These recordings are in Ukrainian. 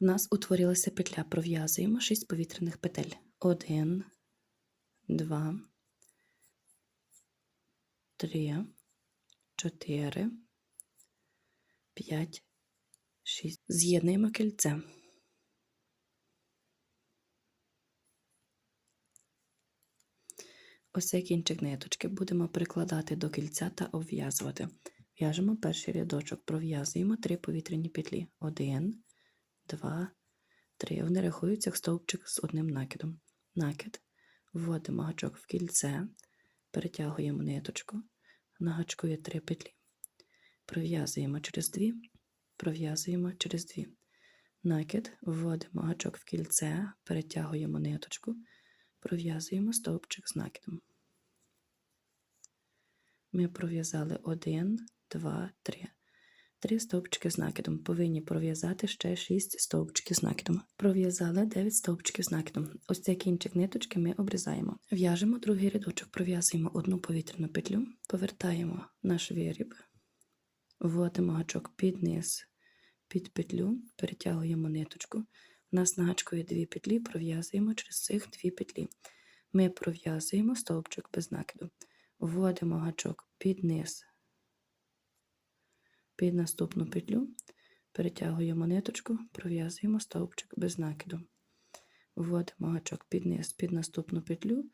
В нас утворилася петля. Пров'язуємо 6 повітряних петель. 1, 2, 3, 4, 5, 6. З'єднуємо кільце. Ось цей кінчик ниточки будемо прикладати до кільця та обв'язувати. В'яжемо перший рядочок, пров'язуємо три повітряні петлі. Один, два, три. Вони рахуються як стовпчик з одним накидом. Накид. Вводимо гачок в кільце, перетягуємо ниточку, на гачку є три петлі. Пров'язуємо через дві, пров'язуємо через дві. Накид, вводимо гачок в кільце, перетягуємо ниточку, пров'язуємо стовпчик з накидом. Ми пров'язали один, два, три. Три стовпчики з накидом. Повинні пров'язати ще 6 стовпчиків з накидом. Пров'язали 9 стовпчиків з накидом. Ось цей кінчик ниточки ми обрізаємо. В'яжемо другий рядочок, пров'язуємо одну повітряну петлю, повертаємо наш виріб, вводимо гачок під низ, під петлю, перетягуємо ниточку. У нас на гачку є дві петлі, пров'язуємо через цих дві петлі. Ми пров'язуємо стовпчик без накиду. Вводимо гачок під низ, під наступну петлю, перетягуємо ниточку, пров'язуємо стовпчик без накиду. Вводимо гачок під низ, під наступну петлю,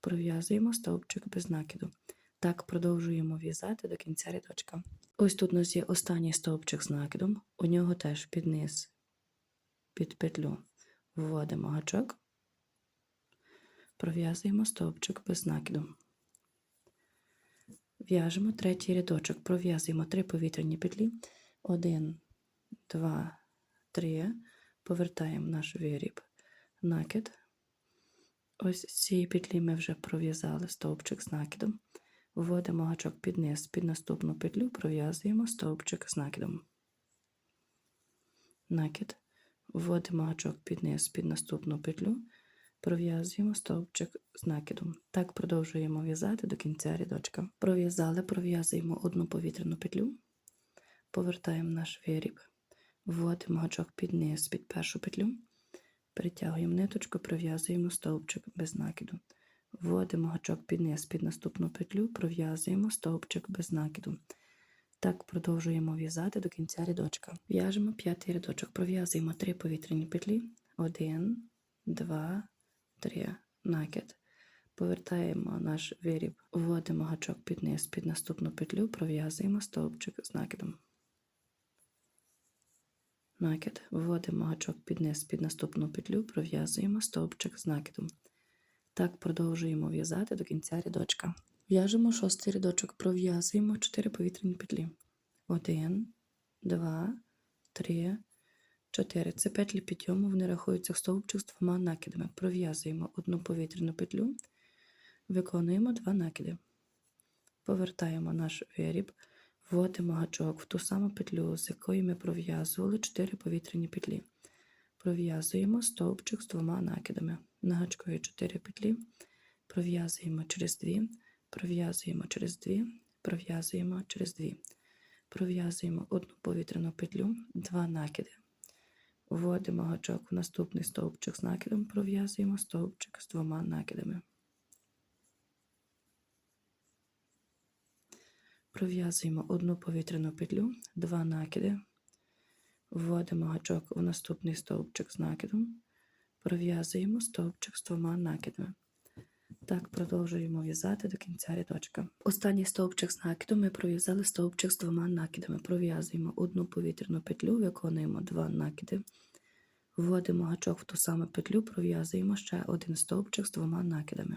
пров'язуємо стовпчик без накиду. Так продовжуємо в'язати до кінця рядочка. Ось тут у нас є останній стовпчик з накидом, у нього теж під низ, під петлю. Вводимо гачок, пров'язуємо стовпчик без накиду. В'яжемо третій рядочок, пров'язуємо три повітряні петлі. Один, два, три. Повертаємо наш виріб, накид. Ось з цієї петлі ми вже пров'язали стовпчик з накидом. Вводимо гачок під низ, під наступну петлю, пров'язуємо стовпчик з накидом. Накид. Вводимо гачок під низ, під наступну петлю, пров'язуємо стовпчик з накидом. Так продовжуємо в'язати до кінця рядочка. Пров'язали, пров'язуємо одну повітряну петлю, повертаємо наш виріб, вводимо гачок під низ, під першу петлю, перетягуємо ниточку, пров'язуємо стовпчик без накиду. Вводимо гачок під низ, під наступну петлю, пров'язуємо стовпчик без накиду. Так продовжуємо в'язати до кінця рядочка. В'яжемо п'ятий рядочок, пров'язуємо три повітряні петлі. Один, два, три. Накид. Повертаємо наш виріб, вводимо гачок під низ, під наступну петлю, пров'язуємо стовпчик з накидом. Накид. Вводимо гачок під низ, під наступну петлю, пров'язуємо стовпчик з накидом. Так продовжуємо в'язати до кінця рядочка. В'яжемо шостий рядочок, пров'язуємо 4 повітряні петлі. 1, 2, 3, 4. Це петлі підйому, вони рахуються в стовпчик з двома накидами. Пров'язуємо одну повітряну петлю, виконуємо два накиди. Повертаємо наш виріб, вводимо гачок в ту саму петлю, з якої ми пров'язували 4 повітряні петлі. Пров'язуємо стовпчик з двома накидами. На гачку є 4 петлі, пров'язуємо через 2, пров'язуємо через 2, пров'язуємо через 2. Пров'язуємо одну повітряну петлю, два накиди. Вводимо гачок в наступний стовпчик з накидом, пров'язуємо стовпчик з двома накидами. Пров'язуємо одну повітряну петлю, два накиди. Вводимо гачок в наступний стовпчик з накидом, пров'язуємо стовпчик з двома накидами. Так продовжуємо в'язати до кінця рядочка. Останній стовпчик з накидом ми пров'язали стовпчик з двома накидами. Пров'язуємо одну повітряну петлю, виконуємо два накиди. Вводимо гачок в ту саму петлю, пров'язуємо ще один стовпчик з двома накидами.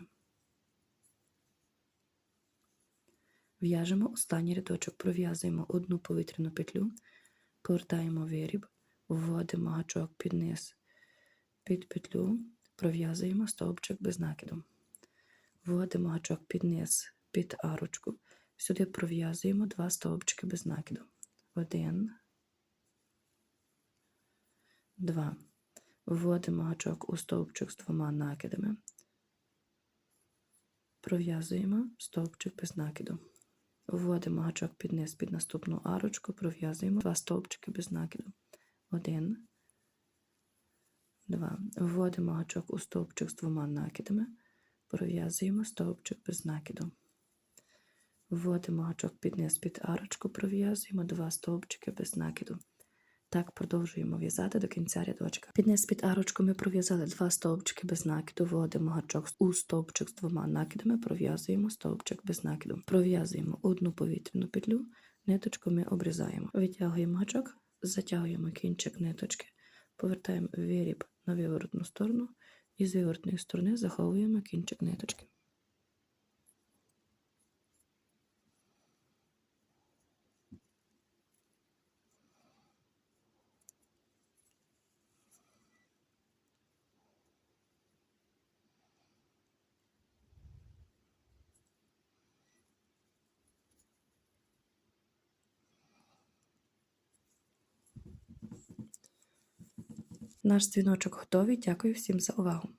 В'яжемо останній рядочок, пров'язуємо одну повітряну петлю, повертаємо виріб, вводимо гачок під низ, під петлю, пров'язуємо стовпчик без накиду. Вводимо гачок під низ, під арочку. Сюди пров'язуємо два стовпчики без накиду. Один, два. Вводимо гачок у стовпчик з двома накидами. Пров'язуємо стовпчик без накиду. Вводимо гачок під низ під наступну арочку, пров'язуємо два стовпчики без накиду. Один, 2. Вводимо гачок у стовпчик з двома накидами, пров'язуємо стовпчик без накиду. Вводимо гачок під низ під арочку, пров'язуємо два стовпчики без накиду. Так продовжуємо в'язати до кінця рядочка. Під низ під арочку ми пров'язали два стовпчики без накиду, вводимо гачок у стовпчик з двома накидами, пров'язуємо стовпчик без накиду. Пров'язуємо одну повітряну петлю, ниточку ми обрізаємо. Витягуємо гачок, затягуємо кінчик ниточки, повертаємо виріб на виворотну сторону і з виворотної сторони заховуємо кінчик ниточки. Наш дзвіночок готовий. Дякую всім за увагу.